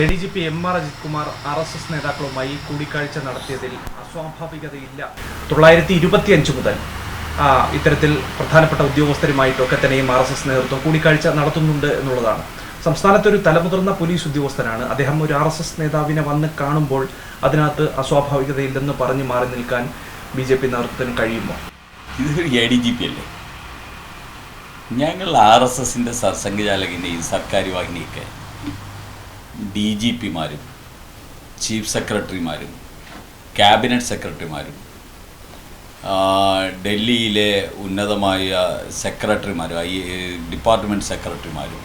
A D G P M R Ajith Kumar R S S നേതാക്കളുമായി കൂടിക്കാഴ്ച നടത്തിയതിൽ അസ്വാഭാവികതയില്ല. തൊള്ളായിരത്തി ഇരുപത്തിയഞ്ച് മുതൽ ഇത്തരത്തിൽ പ്രധാനപ്പെട്ട ഉദ്യോഗസ്ഥരുമായിട്ടൊക്കെ തന്നെയും ആർ എസ് എസ് നേതൃത്വം കൂടിക്കാഴ്ച നടത്തുന്നുണ്ട് എന്നുള്ളതാണ്. സംസ്ഥാനത്തെ ഒരു തലമുതിർന്ന പോലീസ് ഉദ്യോഗസ്ഥനാണ്. അദ്ദേഹം ഒരു ആർ എസ് എസ് നേതാവിനെ വന്ന് കാണുമ്പോൾ അതിനകത്ത് അസ്വാഭാവികതയില്ലെന്ന് പറഞ്ഞു മാറി നിൽക്കാൻ ബി ജെ പി നേതൃത്വത്തിന് കഴിയുമോ? അല്ലേ? ഞങ്ങൾ ആർ എസ് എസിന്റെ സർസംഘചാലകന്റെയും സർക്കാർ വാഹിനിയൊക്കെ ഡി ജി പിമാരും ചീഫ് സെക്രട്ടറിമാരും ക്യാബിനറ്റ് സെക്രട്ടറിമാരും ഡൽഹിയിലെ ഉന്നതമായ സെക്രട്ടറിമാരും ഐ ഡിപ്പാർട്ട്മെന്റ് സെക്രട്ടറിമാരും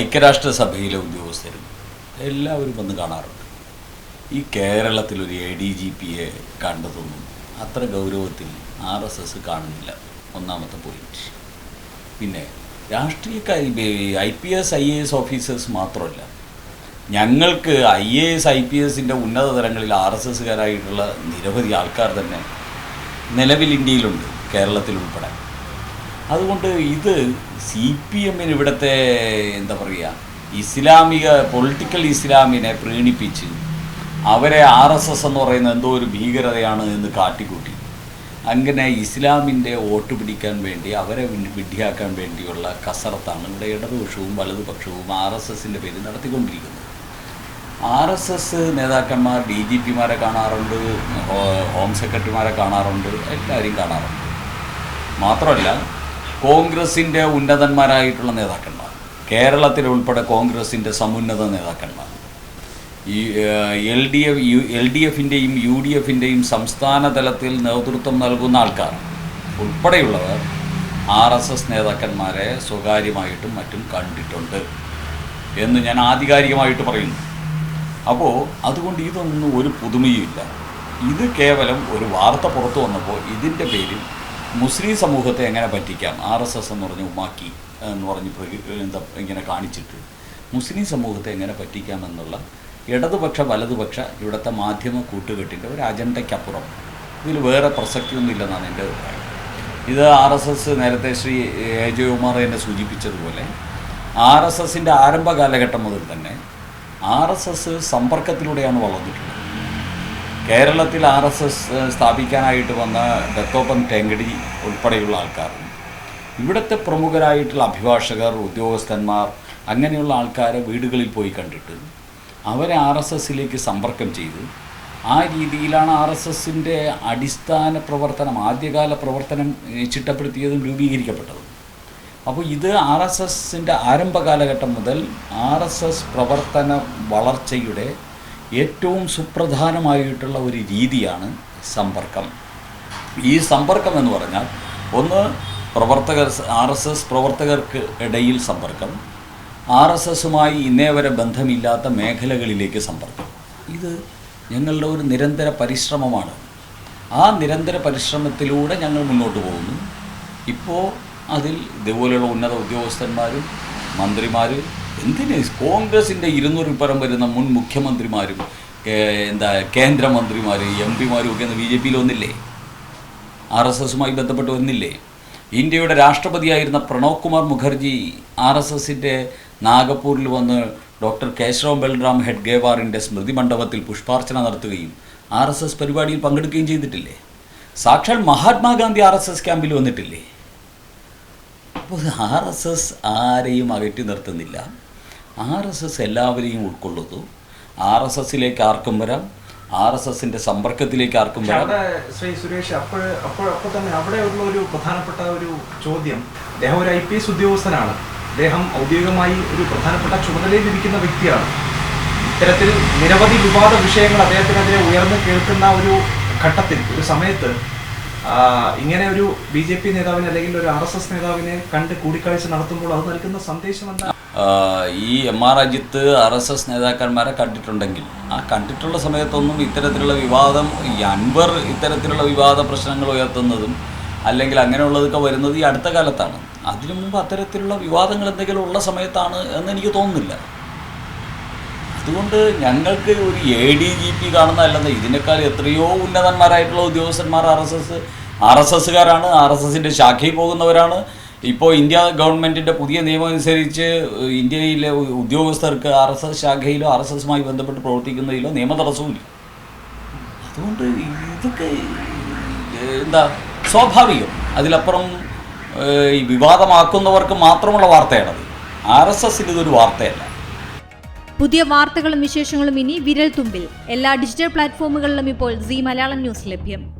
ഐക്യരാഷ്ട്രസഭയിലെ ഉദ്യോഗസ്ഥരും എല്ലാവരും വന്ന് കാണാറുണ്ട്. ഈ കേരളത്തിലൊരു എ ഡി ജി പിയെ കണ്ടതൊന്നും അത്ര ഗൗരവത്തിൽ ആർ എസ് എസ് കാണുന്നില്ല. ഒന്നാമത്തെ പോയിന്റ് പിന്നെ രാഷ്ട്രീയക്കാർ I P S I A S officers മാത്രമല്ല ഞങ്ങൾക്ക് I A S I P എസിന്റെ ഉന്നത തലങ്ങളിൽ ആർ എസ് എസ്സുകാരായിട്ടുള്ള നിരവധി ആൾക്കാർ തന്നെ നിലവിൽ ഇന്ത്യയിലുണ്ട് കേരളത്തിൽ ഉൾപ്പെടെ. അതുകൊണ്ട് ഇത് സി പി എമ്മിന് ഇവിടുത്തെ എന്താ പറയുക ഇസ്ലാമിക പൊളിറ്റിക്കൽ ഇസ്ലാമിനെ പ്രീണിപ്പിച്ച് അവരെ ആർ എസ് എസ് എന്ന് പറയുന്ന എന്തോ ഒരു ഭീകരതയാണ് എന്ന് കാട്ടിക്കൂട്ടി. അങ്ങനെ ഇസ്ലാമിന്റെ വോട്ട് പിടിക്കാൻ വേണ്ടി അവരെ വിഡ്ഢിയാക്കാൻ വേണ്ടിയുള്ള കസറത്താണ് ഇവിടെ ഇടതുപക്ഷവും വലതുപക്ഷവും ആർ എസ് എസിന്റെ പേര് നടത്തിക്കൊണ്ടിരിക്കുന്നത്. ആർ എസ് എസ് നേതാക്കന്മാർ ഡി ജി പിമാരെ കാണാറുണ്ട് ഹോം സെക്രട്ടറിമാരെ കാണാറുണ്ട് എല്ലാവരെയും കാണാറുണ്ട്. മാത്രമല്ല കോൺഗ്രസിന്റെ ഉന്നതന്മാരായിട്ടുള്ള നേതാക്കന്മാർ കേരളത്തിലുൾപ്പെടെ കോൺഗ്രസിന്റെ സമുന്നത നേതാക്കന്മാർ L D F U L D എഫിന്റെയും U D എഫിന്റെയും സംസ്ഥാന തലത്തിൽ നേതൃത്വം നൽകുന്ന ആൾക്കാർ ഉൾപ്പെടെയുള്ളവർ ആർ എസ് എസ് നേതാക്കന്മാരെ സ്വകാര്യമായിട്ടും മറ്റും കണ്ടിട്ടുണ്ട് എന്ന് ഞാൻ ആധികാരികമായിട്ട് പറയുന്നു. അപ്പോൾ അതുകൊണ്ട് ഇതൊന്നും ഒരു പുതുമയുമില്ല. ഇത് കേവലം ഒരു വാർത്ത പുറത്തു വന്നപ്പോൾ ഇതിന്റെ പേരിൽ മുസ്ലിം സമൂഹത്തെ എങ്ങനെ പറ്റിക്കാം? ആർ എസ് എസ് എന്ന് പറഞ്ഞ് ഉമാക്കി എന്ന് പറഞ്ഞ് എന്താ ഇങ്ങനെ കാണിച്ചിട്ട് മുസ്ലിം സമൂഹത്തെ എങ്ങനെ പറ്റിക്കാമെന്നുള്ള ഇടതുപക്ഷ വലതുപക്ഷ ഇവിടുത്തെ മാധ്യമ കൂട്ടുകെട്ടിന്റെ ഒരു അജണ്ടയ്ക്കപ്പുറം. ഇതിൽ വേറെ പ്രസക്തിയൊന്നുമില്ലെന്നാണ് എന്റെ അഭിപ്രായം. ഇത് ആർ എസ് എസ് നേരത്തെ ശ്രീ എ ജയകുമാർ എന്നെ സൂചിപ്പിച്ചതുപോലെ ആർ എസ് എസിന്റെ ആരംഭ കാലഘട്ടം മുതൽ തന്നെ ആർ എസ് എസ് സമ്പർക്കത്തിലൂടെയാണ് വളർന്നിട്ടുള്ളത്. കേരളത്തിൽ ആർ എസ് എസ് സ്ഥാപിക്കാനായിട്ട് വന്ന ദത്തോപ്പൻ ടെങ്കടി ഉൾപ്പെടെയുള്ള ആൾക്കാർ ഇവിടുത്തെ പ്രമുഖരായിട്ടുള്ള അഭിഭാഷകർ ഉദ്യോഗസ്ഥന്മാർ അങ്ങനെയുള്ള ആൾക്കാരെ വീടുകളിൽ പോയി കണ്ടിട്ട് അവരെ ആർ എസ് എസിലേക്ക് സമ്പർക്കം ചെയ്ത് ആ രീതിയിലാണ് ആർ എസ് എസിന്റെ അടിസ്ഥാന പ്രവർത്തനം ആദ്യകാല പ്രവർത്തനം ചിട്ടപ്പെടുത്തിയതും രൂപീകരിക്കപ്പെട്ടതും. അപ്പോൾ ഇത് ആർ എസ് എസിന്റെ ആരംഭ കാലഘട്ടം മുതൽ ആർ എസ് എസ് പ്രവർത്തന വളർച്ചയുടെ ഏറ്റവും സുപ്രധാനമായിട്ടുള്ള ഒരു രീതിയാണ് സമ്പർക്കം. ഈ സമ്പർക്കം എന്ന് പറഞ്ഞാൽ ഒന്ന് പ്രവർത്തകർ ആർ എസ് എസ് പ്രവർത്തകർക്ക് ഇടയിൽ സമ്പർക്കം ആർ എസ് എസുമായി ഇന്നേ വരെ ബന്ധമില്ലാത്ത മേഖലകളിലേക്ക് സമ്പർക്കം. ഇത് ഞങ്ങളുടെ ഒരു നിരന്തര പരിശ്രമമാണ്. ആ നിരന്തര പരിശ്രമത്തിലൂടെ ഞങ്ങൾ മുന്നോട്ട് പോകുന്നു. ഇപ്പോൾ അതിൽ ഇതുപോലെയുള്ള ഉന്നത ഉദ്യോഗസ്ഥന്മാരും മന്ത്രിമാരും എന്തിന് കോൺഗ്രസിന്റെ ഇരുന്നൂറിൽ പരം വരുന്ന മുൻ മുഖ്യമന്ത്രിമാരും എന്താ കേന്ദ്രമന്ത്രിമാർ എം പിമാരും ഒക്കെ ബി ജെ പിയിൽ വന്നില്ലേ? ആർ എസ് എസുമായി ബന്ധപ്പെട്ട് വന്നില്ലേ? ഇന്ത്യയുടെ രാഷ്ട്രപതിയായിരുന്ന പ്രണവ് കുമാർ മുഖർജി ആർ എസ് എസിന്റെ നാഗപ്പൂരിൽ വന്ന് ഡോക്ടർ കേശവം ബൽറാം ഹെഡ്ഗേവാറിന്റെ സ്മൃതി മണ്ഡപത്തിൽ പുഷ്പാർച്ചന നടത്തുകയും ആർ എസ് എസ് പരിപാടിയിൽ പങ്കെടുക്കുകയും ചെയ്തിട്ടില്ലേ? സാക്ഷാൽ മഹാത്മാഗാന്ധി ആർ എസ് എസ് ക്യാമ്പിൽ വന്നിട്ടില്ലേ? അപ്പോൾ ആർ എസ് എസ് ആരെയും അകറ്റി നിർത്തുന്നില്ല. ആർ എസ് എസ് എല്ലാവരെയും ഉൾക്കൊള്ളുന്നു. ആർ എസ് എസിലേക്ക് ആർക്കും വരാം. ആർ എസ് എസിന്റെ സമ്പർക്കത്തിലേക്ക് ആർക്കും വരാം ശ്രീ സുരേഷ് അപ്പോൾ അപ്പോൾ അപ്പോൾ തന്നെ അവിടെ ഉള്ള ഒരു പ്രധാനപ്പെട്ട ഒരു ചോദ്യം. അദ്ദേഹം ഒരു ഐ പി എസ് ഉദ്യോഗസ്ഥനാണ്. അദ്ദേഹം ഔദ്യോഗികമായി ഒരു പ്രധാനപ്പെട്ട ചുമതലയിൽ ഇരിക്കുന്ന വ്യക്തിയാണ്. ഇത്തരത്തിൽ നിരവധി വിവാദ വിഷയങ്ങൾ അദ്ദേഹത്തിനെതിരെ ഉയർന്നു കേൾക്കുന്ന ഒരു ഘട്ടത്തിൽ ഒരു സമയത്ത് ഇങ്ങനെ ഒരു ബി ജെ പി നേതാവിനെ അല്ലെങ്കിൽ ഒരു ആർ എസ് എസ് നേതാവിനെ കണ്ട് കൂടിക്കാഴ്ച നടത്തുമ്പോൾ അത് നൽകുന്ന സന്ദേശം എന്താ ഈ M R Ajith R S S നേതാക്കന്മാരെ കണ്ടിട്ടുണ്ടെങ്കിൽ ആ കണ്ടിട്ടുള്ള സമയത്തൊന്നും ഇത്തരത്തിലുള്ള വിവാദം ഈ അൻവർ ഇത്തരത്തിലുള്ള വിവാദ പ്രശ്നങ്ങൾ ഉയർത്തുന്നതും അല്ലെങ്കിൽ അങ്ങനെയുള്ളതൊക്കെ വരുന്നത് ഈ അടുത്ത കാലത്താണ്. അതിനു മുമ്പ് അത്തരത്തിലുള്ള വിവാദങ്ങൾ എന്തെങ്കിലും ഉള്ള സമയത്താണ് എന്ന് എനിക്ക് തോന്നുന്നില്ല. അതുകൊണ്ട് ഞങ്ങൾക്ക് ഒരു എ ഡി ജി പി കാണുന്നതല്ലെന്ന് ഇതിനേക്കാൾ എത്രയോ ഉന്നതന്മാരായിട്ടുള്ള ഉദ്യോഗസ്ഥന്മാർ R S S R S എസ്സുകാരാണ് R S എസിന്റെ ശാഖയിൽ പോകുന്നവരാണ്. ഇപ്പോൾ ഇന്ത്യ ഗവൺമെന്റിന്റെ പുതിയ നിയമം അനുസരിച്ച് ഇന്ത്യയിലെ ഉദ്യോഗസ്ഥർക്ക് ആർ എസ് എസ് ശാഖയിലോ ആർ എസ് എസുമായി ബന്ധപ്പെട്ട് പ്രവർത്തിക്കുന്നതിലോ നിയമ തടസ്സവുമില്ല. അതുകൊണ്ട് ഇതൊക്കെ എന്താ സ്വാഭാവികം. അതിലപ്പുറം ഈ വിവാദമാക്കുന്നവർക്ക് മാത്രമുള്ള വാർത്തയാണത്. ആർ എസ് എസിന് ഇതൊരു വാർത്തയല്ല. പുതിയ വാർത്തകളും വിശേഷങ്ങളും ഇനി വിരൽ തുമ്പിൽ എല്ലാ ഡിജിറ്റൽ പ്ലാറ്റ്ഫോമുകളിലും ഇപ്പോൾ സി മലയാളം ന്യൂസ് ലഭ്യം.